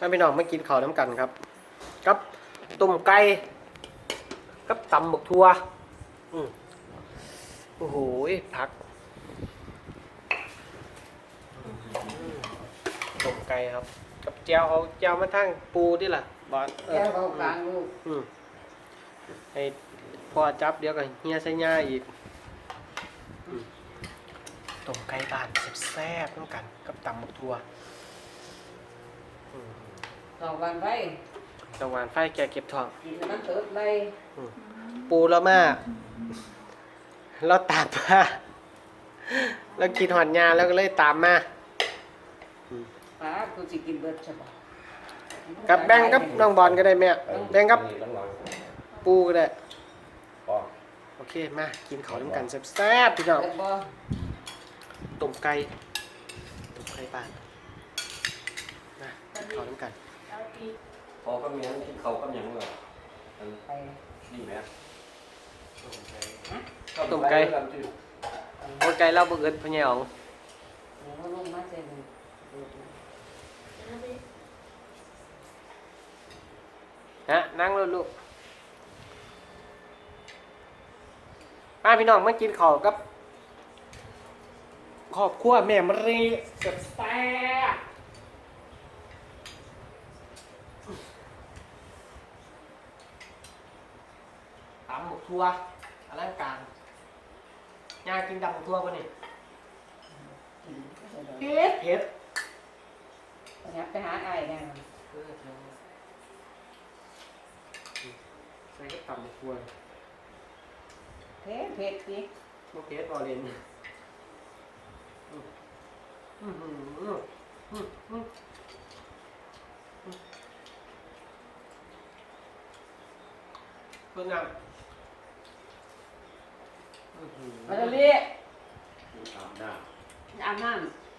มาพี่น้องมากินข้าวน้ำกันครับกับตุ่มไก่กับตำหมกทัวอืมโอ้โหผักตุ่มไก่ครับ กับเจียวเอาเจียวมาทั้งปูดิล่ะบอสเอแก้อวเขากลางลูกอืมให้พอจับเดี๋ยวก็เฮียใส่ย่าอีกอืมต้มไก่บ้านแซ่บๆน้ำกัน กับตำหมกทัวอืม สองวันไปตะวันไฟแกเก็บทอง กินแล้วมันเติบไปปูแล้วมากเราตามมาแล้วกินหอนยาแล้วก็เลยตามมาป้ากูสิกินเบิดใช่ปะกับแบ่งกับน้องบอลก็ได้แม่แบ่งกับปูก็ได้ก็โอเคมากินข้าวน้ำกันแซ่บๆพี่น้องเบิดบ่ต้มไก่ต้มไก่บ้านมาข้าวน้ำกันพ อก็มีทั้งที่เขาก็ยังเลยไปนี่ไหมต้มไก่โอ้ไก่เล่าบุเอิญพะเนียองหนูลงมาเสร็จเลยฮะนั่งเลยลูกมาพี่น้องมากินข้าวกับครอบครัวแม่มะรีแซ่บแซ่บตำหมก ทัวอลังการย่ากินดำหมกทัวป่ะนี่กินเผ็ดเผ็ดไปหาไอ้ายแน่เออเธอใส่ก็ตำหมกทัวเผ็ดเผ็ดสิโอเคบอลเลนอืมอืมอืมอืมอืมอืมเพิ่งอะอื้อหื อมาเรียกตามหน้าอาบน้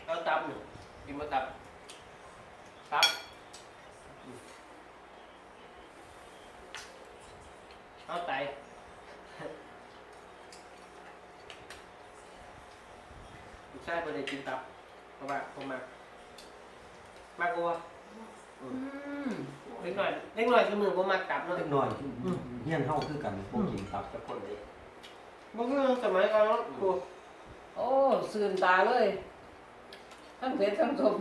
เอาตับหนึ่งกินมาตับ ตับอืมเอาไตลูกชายเพิ่นได้กินตับเพราะว่าผมมากมากกว่าำอืมเล็กหน่อยเล็กหน่อยคือมือผมมากตับเนาะ เล็กน้อยเฮียนเฮาคือกันพวกกินตับกับคนนี้มั นคือสมัยก่อนเนาะกูโอ้สื่นตาเลย ทั้งเผ็ดทั้งสม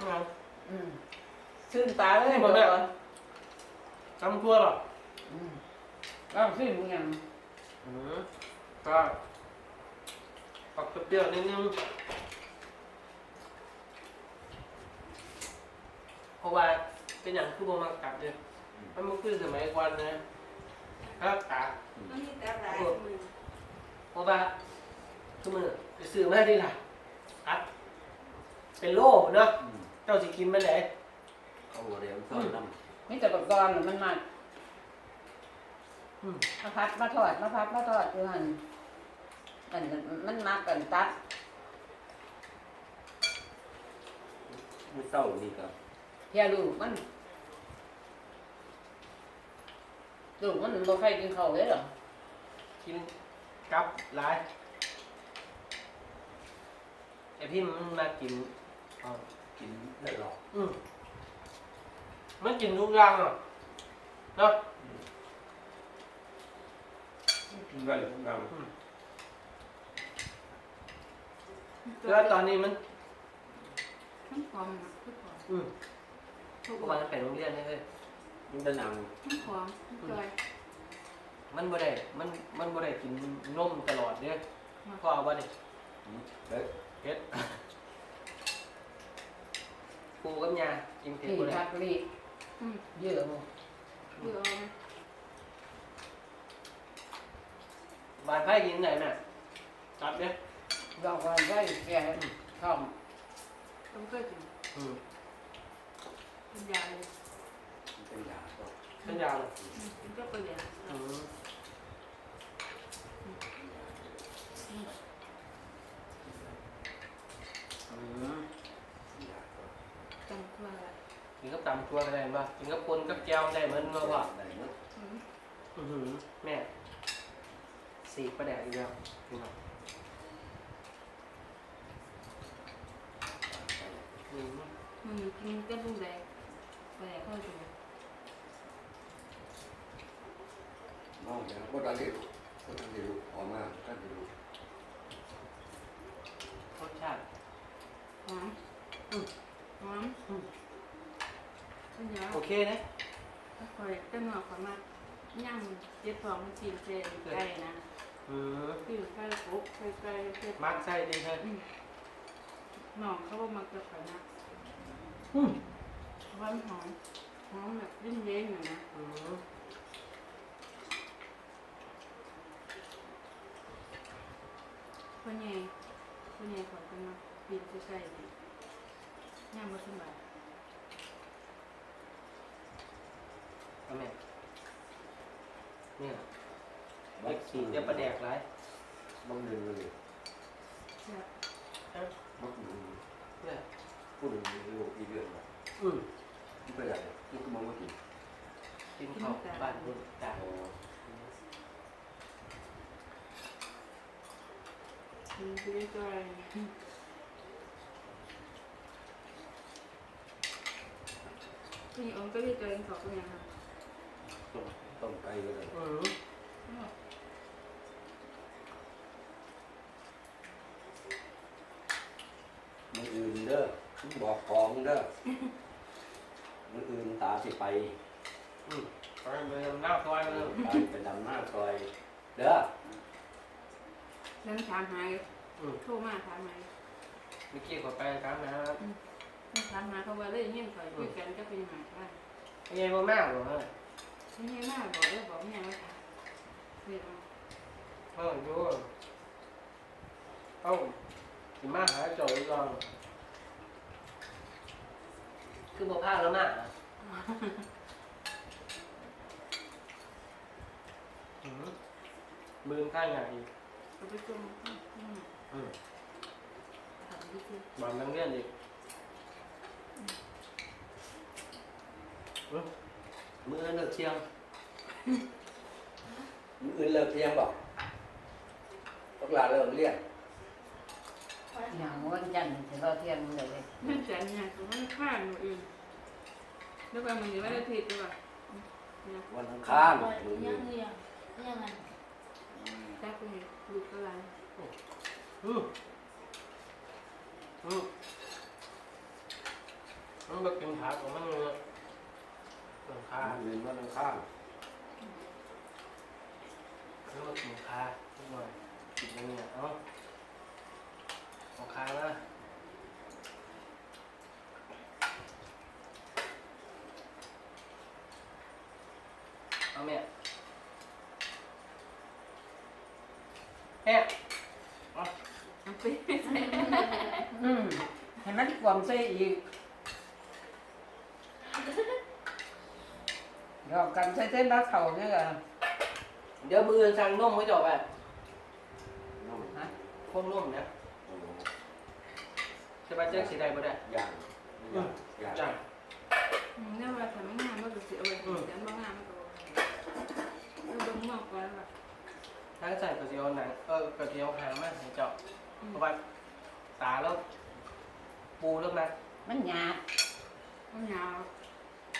เอาอืมสื่นตาเลยนี่บ่แม่ทำทั่วหรออืมอ้าวสิมึงยังอืมก็ออกเปรี้ยวๆนิดนึงเพราะว่าเป็นอย่างคือผมมากตับเนี่ยมันมันคือสมัยก่อนนะ ถ้าตับมันมีแต่หลายมือเพราะว่าคือมือไปซื้อมาดีล่ะอัดเป็นโล่เนาะเจ้าสิกินไปไหนเขาเรียนสอนน้มีแต่ประกอบมันมาอืมมาพัดมาทอดมาพัดมาทอดอยู่หันมันมันมากันตัดำมือเศร้านี่ครับเฮียลูกมัน ลูกมันบ่ใครกินข้าวเลยเหรอกินกับหลายไอพี่มันมากินเอากินได้หรอกอืมมันกินทุกอย่างอะเนาะกินได้ทุกอย่างแล้วตอนนี้มันมันหอมนะคือหอมอืมทุกวันมันไปโรงเรียนเลยเฮ้ย มันจะนมันหอมมันจอยมันบ่ได้ มัน มันบ่ได้กินนมตลอดเด้อพ่อเอาบ่นี่ำเด็กเฮ็ดปูกับยากินเผ็ดนี่บ่ได้ผักลีอืมเยอะบ่เบื่อเอาไหมบานไผ่กินไหนน่ะตัดเด้อดอกว่าไว้แก่ข้าวต้องเคยกินอืมเป็นยาเลย เป็นยาก็เป็นยาเลยอืมมันก็เป็นยาอืมอืมยาก็จำทั่วละกินกับตำตัวก็ได้บ่กินกับปนกับแก้วได้เหมือนว่าว่าได้เนาะอืมอื้อหือแม่สีประแดกอีกแล้วพี่น้องอืมอืมกินเต้นลุงแดงไปไนเข้าถึงน้องเนี่ยก็ตอนที่ก็ตอนที่รู้ออกมาตอนที่รู้รสชาติหอมหอมเป็นยาโอเคนะคอยเต้นหนอกขอมาย่างเจ็ดสองมันจีนเจไก่นะอืมคือไก่ปุ๊บไก่ไก่เจ็ดมักไส้ดีเลยหน่องเขาบอกมันจะขายนะอืมหอมหอมหอมแบบยิ่งเย็นอยู่นะ อืมพ่อใหญ่พ่อใหญ่ขอจะมาปีนใกล้ๆดิย่างมาสบายเอาแม่เนี่ยเด็กขี่จะประแดกไรบางเดือนเลยแซ่บบางเดือนเนี่ยพูดถึงลูกอีเดือนแบบอืมที่ประหยัดนี่ก็มองว่ากินกินข้าวบ้านบุญจ้าอ๋อ ปีน ไปใกล้ๆพี่องค์ก็เรียกตัวเองขอบคุณยังครับต้มต้มไก่ก็ได้อืมมืออื่นเด้อบอกของเด้อมืออื่นตาสิไปอืมไปเลยหน้าซอยเลยตาไปดำหน้าซอยเด้อ ฉันถามหาอยู่อืมโทรมาถามหาอยู่เมื่อกี้ขอไปครับนะครับฉันถามหาเขาว่าเลยเงี้ยข่อยคุยกันก็เป็นหมาบ้านไม่ใช่พ่อแม่หรอกนะไม่ใช่มากบอกเลยบอกแม่ว่าค่ะเรียกมาเออดูเอ้าสิมาหาเจ้าอีกรองคือบ่พลาดแล้วนะอืมมือข้างใหญ่อีก เขาไปจุ่มอืมอืมถามที่คือบอลนังเรียนอีกอืมมือเลิกเที่ยงมืออื่นเลิกเที่ยงบอกตกลาเลิกเรียนอย่างวันจันทร์จะเราเที่ยงเลยไม่แสนเนี่ยคือไม่ฆ่าหนูอื่นแล้วก็มันอยู่ไม่ได้ผิดด้วยว่ะเนี่ยวันอังคารปล่อยมือยัอื่งนเรียงยังไง แจ๊กเป็นลูกอะไรอืมอืมมันก็กินผักของมันเลยหลังคามืออื่นวันอังคารแล้วก็กินคานิดหน่อยกินอย่างเงี้ยเอ้าเอาคามาเอาแม่ แม่เอามันไปอืมให้มันความใส่อีกยอมกันใส่เส้นรักเขาเนี่ยก็เดี๋ยวมือสั่งนมไว้จบไปน้องฮะพวกนมนะโอ้โหจะไปแจ้งสีใดบ่ได้ย่างย่างย่างจ้าเนี่ยว่าทำไม่งานมันก็เสียเวลาแต่บางงานมันก็เราดมมากกว่าแบบ ถ้าใส่กระเทียมหนังเออกระเทียมหางมากให้เจาะเพราะว่าตาแล้วปูแล้วนะมันหยาบมันยาว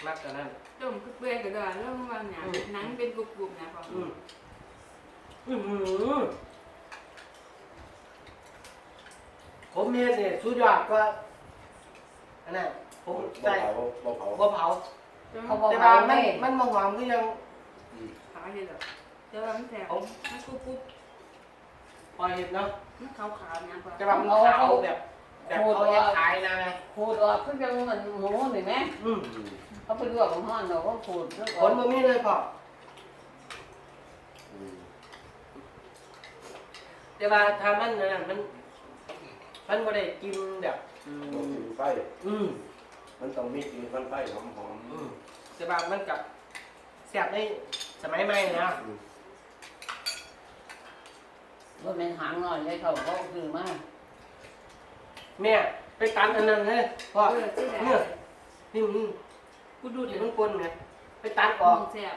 มากกว่านั้นดมคือเปลือยก็ได้แล้วมันหนาหนังเป็นกรุบๆนะพ่ออืมอือหือผมเฮ็ดเนี่ยสุดยอดกว่าอันนั้นผมบ่ใส่เผาบ่เผาบ่เผาเขาบอกแต่ว่าว่ามัไม่นมันบ่หอมคือยังขาเห็ดหรอ แต่ว่ามันแสบมันกรุบปล่อยเห็ดเนาะๆมันขาวๆนะพ่อแต่ว่ามันขาวแบบแบบเขาเฮ็ดขายนะไงขูดออกคือจังมันหมูนี่แหมอืมอืมเขาไปลวกของห้อนเราก็ขูดแล้วผก็ลบ่มีเลยพ่ออืมแต่ว่าถ้ามันนั่นนะมัน มันบ่ได้กินแบบ อืบ่มกินไฟอืมมันต้องมีกินฟันไฟหอมหอมอืมแต่ว่ามันกับแซ่บในสมัยใหม่นะ ว่าเป็นหางหน่อยเลยเขาก็คือมาแม่ไปตันอันนั้นเลยพ่อเออที่ไหนเนี่ยนี่นี่กูดูเดี๋เดี๋ยยววมันปนไงไปตัดอขออกงแสบ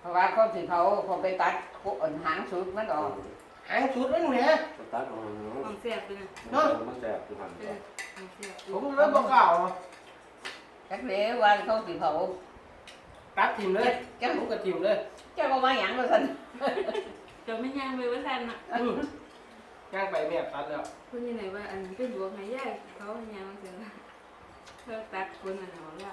เพราะว่าเขาสิเขาเขาไปตัดพวกอันหางสุดมันออกหางชุดนั่นแหละสตาร์ทของของแสบเลยนะเนาะมันแสบทุกหันเออมันเสียผมเลยบอกกล่าวจักเด้วันเขาสิเผา ตัดทิมเลยแก้มผมกับทิมเลยเจ้าก็มาหยังว่าซั่นเดี๋ยวไม่ยังไปว่าแทนอะอืมย่างไปแม่ตัดแล้วคุณยังไงว่าอันนี้เป็นบวกไงย่ายเขายังมาเสียนะเพื่อตัดคนอันนั้นว่า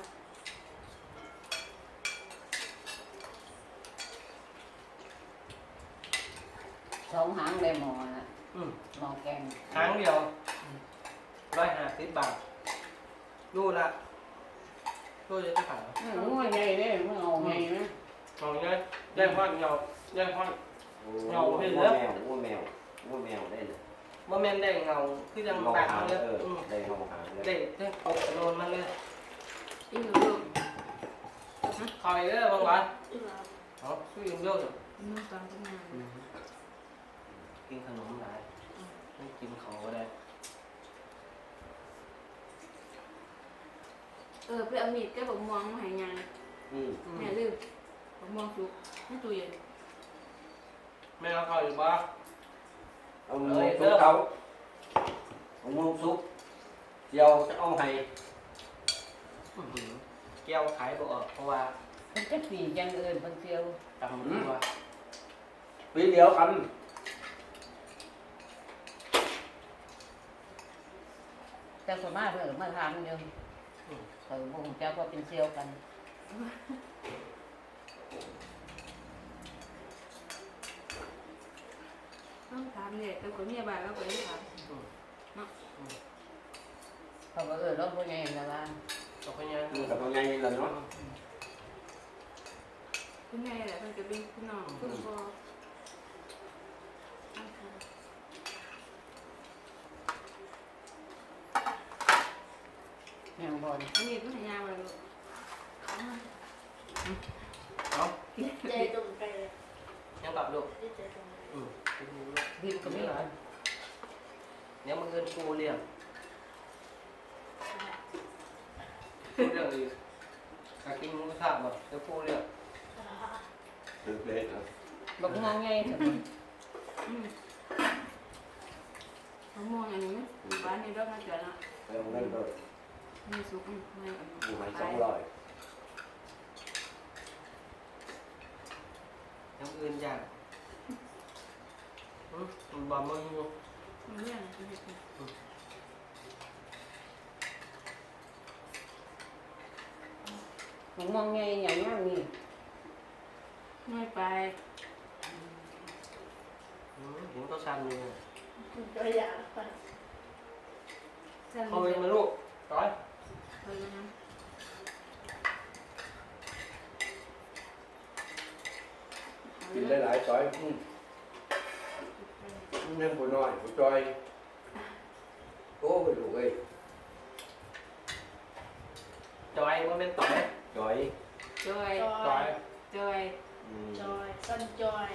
สองหางได้หมอน่ะอืมหมอแกง ครั้งเดียวร้อยห้าสิบบาทนู่นละ นู่นจะขายอืมงัวใหญ่เด้มันเอาใหญ่นะเอาเงี้ยได้พอดเงาได้พอดโอ้เงาเห็นวัแล้ววแมววัวแมววัวแมวได้เลยบ่แม่นได้เงาคือยังเงาปากหางเลยเอออืมได้เงาหางเลยได้เท่อกโนนมันเลยอีหนูลูกคอยเด้อบางวันเอาช่วยยืมเยอะเถอะนุ่งตอนทำงานกินขนมหลายไม่กินเขาก็ได้ เออไปเอามีดก็บอกมองมาหายงานอืมอืมแม่ลืมบอกมองสุกให้ตู้เย็นแม่เอาเขาอยู่บ้าเอามือซุกเขาเอามือซุกเจียวจะเอาให้แก้วขายบ่ออกเพราะว่าเพิ่นจักปีจังเอิ้นเพิ่นเสียวตำตัวปีเดียวกันแต่ส่วนมากเพิ่นก็มาถามอยู่เขาบ่ฮู้จักว่าเป็นเสียวกันต้องถามเนี่ยแต่คนเมียบ้านเราก็ไม่ถามเขาก็เอิ้นเราบ่ใหญ่นั่นล่ะตกไปยังมันกับตัวใหญ่เลยเนาะคุณแม่แหละมันจะเป็นคุณน้องคุณพ่อ แม่งบ่นอันนี้คุณหายามาลูกเอาใจตรงไปเลยยังกลับลูกที่ใจตรงไปอืมดิบก็มีเดี๋ยวมึงเอินกูเรียกกูเรียกอีกอยากกินหมูกระทะบ่เดี๋ยวกูเรียกถึงเลยนะบักงองใหญ่ซั่นอืมมะม่วงอันนี้บ้านนี้เรามาเจอแล้วเอาเงินไป มีสุกอืมไม่อันนี้อยู่ให้สองร้อยยังอื่นอย่างอืมมันบ่มาอยู่มันเรื่องอะไรที่เห็นบักงองใหญ่ใหญ่มากนี่ไม่ไปอืมเห็นเขาสั่นอยู่ตัวอย่างไปฉันเขาเองมาลูกต่อย ไปแล้วนะกินหลายๆซอยอืมมันยังผู้น้อยผู้จอยโอ้ไปดูกเอ้ยจอยว่าเป็นต่อยจอยจอยจต่ออยยจอย อืมจอยซันจอย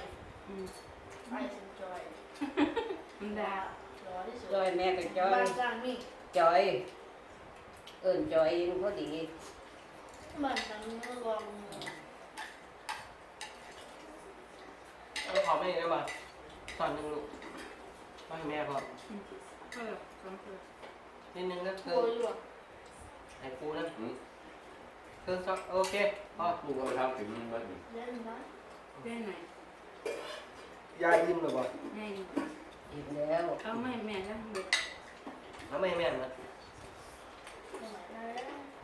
อืมไอซันจอยมันด่าจอยที่สุดจอยแม่ก็จอยบ้านจ้างนี่ จอย เอิ้นจอยเองพอดีบ้านจ้างนี่ลองเอาขอไม่ได้ป่ะตอนหนึงลูกไม่ให้แม่พอเออสองคนนิดนึงก็โคคืออยู่อะให้กูนะคือสักโอเคพอผู้เขาทำถึงมันเล่นนะเล่นไหนยายยิ้มเลยบ่แม่อีกแล้วเอาไม่แม่ก็เด็กแล้วไม่ให้แม่นะสมัยนั้น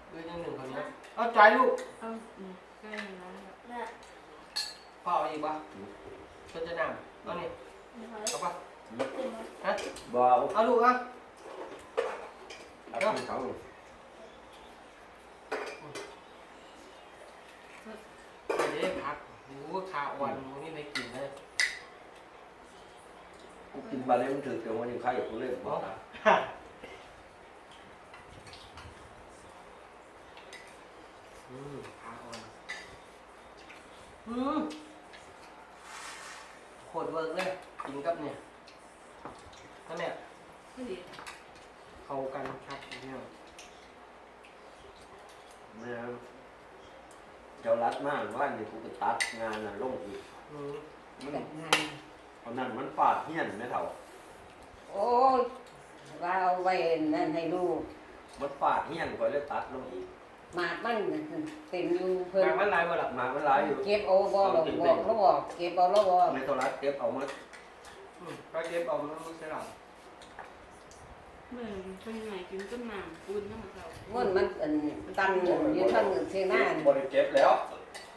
คือยังหนึ่งคนนี้เอาใจลูกเอาอืมก็อย่างนั้นแหละน่ะพ่อเอาอีกป่ะเพื่อจะนำเอานี่ไม่ไหวเอาป่ะเต็มเลยฮะบ่เอาเอาลูกอะเอาขึ้นเขาเดี๋ยวพักรู้ว่าขาอ่อนมึงนี่ไม่กินเลยกูกินบาเล่มันถือเกี่ยวมันยังไข่กูเล่นบ่อืมขาอ่อน อืมโคตรเวิร์กเลยกินกับเนี่ยนั่นแหละก็ดีเข้ากันครับเนี่ยแม่เจ้ารัดมากว่านี่กูก็ตัดงานน่ะลงอีกอืมมันจัดงานเพราะนั้นมันฟาดเฮี้ยนไม่เท่าโอ้ยว่าเอาไว้นั่นให้ลูกมันฟาดเฮี้ยนคอยเลยตัดลงอีก หมากมันเต็มอยู่เพิ่นกลางมันลายบ่ล่ะหมากมันหลายอยู่เก็บเอาบ่หรอกบอกแล้วบอกเก็บเอาแล้วบอกในโทรศัพท์เก็บเอามาอืมก็เก็บเอามันไม่ใช่หรอกเมื่อคนยังไงกินต้นหมากปูนน้ำมันเขาม่วนมันอันตันอยู่ทางเชียงหน้าบ่ได้เก็บแล้ว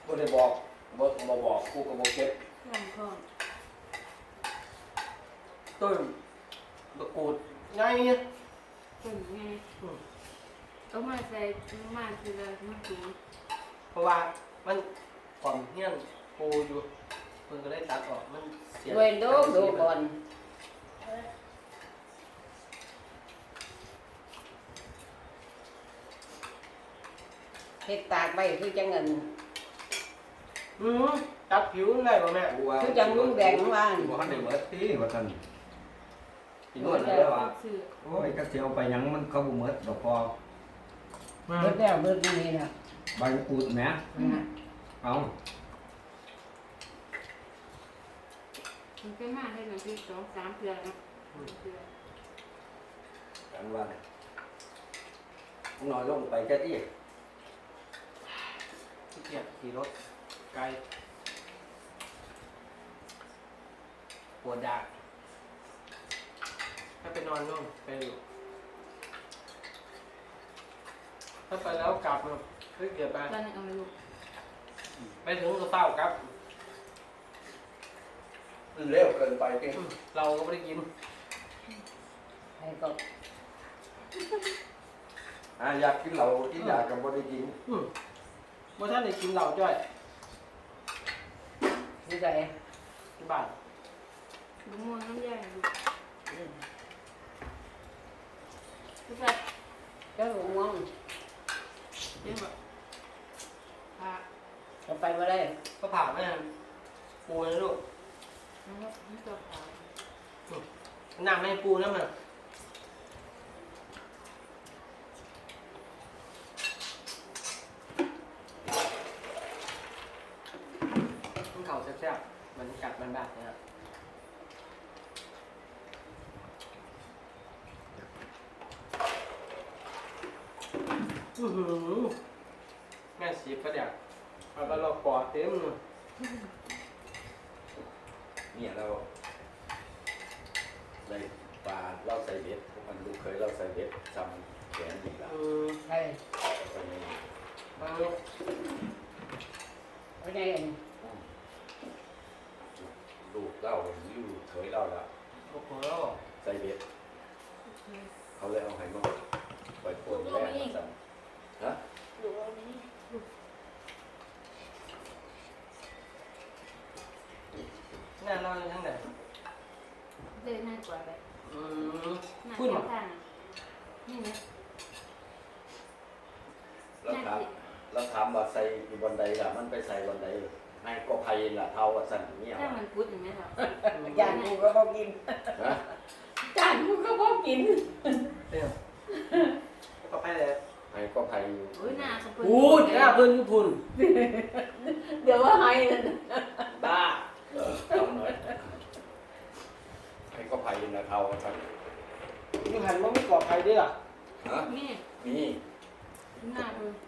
บ่ได้บอกบ่บ่บอกกูก็บ่เก็บลองข้องต้นตะกรูดไงเนี่ยต้นไง เอามาใส่มาคือละมันสูงเพราะว่ามันความเฮี้ยนปูอยู่เพิ่นก็ได้ตัดออกมันเสียด้วยโดโดก่อนเออเฮ็ดตากไว้คือจังเงินอืมตัดผิวได้บ่แม่กูว่าคือจังลุงแดงว่าบ่ทันได้เบิดที่ว่าซั่นกินนวดแล้แล้ววว่าสื่อโอ้ยก็สิเอาไปหยังมันเขาบ่หมดดอกพอ เบิดแล้วเบิดนี่น่ะใบมะกรูดแหมนะเอามันก็มาให้หนังที่สองสามเดือนนะเดือนกันว่าน้อยลงไปแค่ที่ขี้เกียจขี่รถไกลปวดดากถ้าไปนอนนู่นไปอยู่ ถ้าไปแล้วกลับมาขี้เกียจไปตอนนี้เอามาลูกไปถึงก็เศร้ากลับเร็วเกินไปจริงอืมเราก็ไม่ได้กินให้ก็อ่าอยากกินเหล้ากินยาก็บ่ได้กินอืมเมื่อท่านได้กินเหล้าจ้อยคือใจที่บ้านดูม่วงน้ำแดงลูกก็จะเจ้า หลวงมองเรียกว่าพาก็ไปบ่ได้ก็ผ่าแม่ปูนะลูกนะครับนี่ตัวพา น้ำให้ปูนะมันมันเข่าแซ่บๆมันกัดมันแบบนี้ครับอื้อหือแม่สีประเดี๋ยวเอาไปเราปอดเต็มเลย เนี่ยเราในปลาเราใส่เบ็ดพวกมันลูกเคยเราใส่เบ็ดจำแขนอีกแล้ว อืม ใช่ ไปนี่ เอาบ่ได้อันลูกเล่าลูกเคยเล่าแล้วโอ้โหใส่เบ็ดเขาเลยเอาให้มาปล่อยปนแรกมาสั่นฮะหรือว่านี่งานเราอยู่ทั้งไหนเดินง่ายกว่าแบบอืมหน้าพูดแค่มาข้างนี่นะเราถาม เราถามว่าใส่อยู่บนใดล่ะ มันไปใส่บนใดให้ก็ไผ่ล่ะเท่าว่าสั่นเนี่ยถ้ามันพุดอย่างนี้ครับจานกูก็บ่กินฮะจานกูก็บ่กินเนี่ยก็ไปเลยให้ก็ไผ่อยู่โอ้ยหน้าเขาเปิพูดหน้าเพิ่นคือพุ่นเดี๋ยวว่าให้นั่นบ้าเออเอาหน่อยให้ก็ไผ่ล่ะเท่าว่าสั่นนี่หันว่าไม่ปลอดภัยด้วยล่ะฮะนี่มี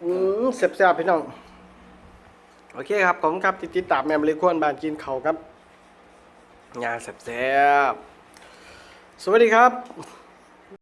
หืมเสียบๆพี่น้อง โอเคครับผมครับติดติดตามแมมเลยควนบานกินเขาครับงานแซ่บๆสวัสดีครับ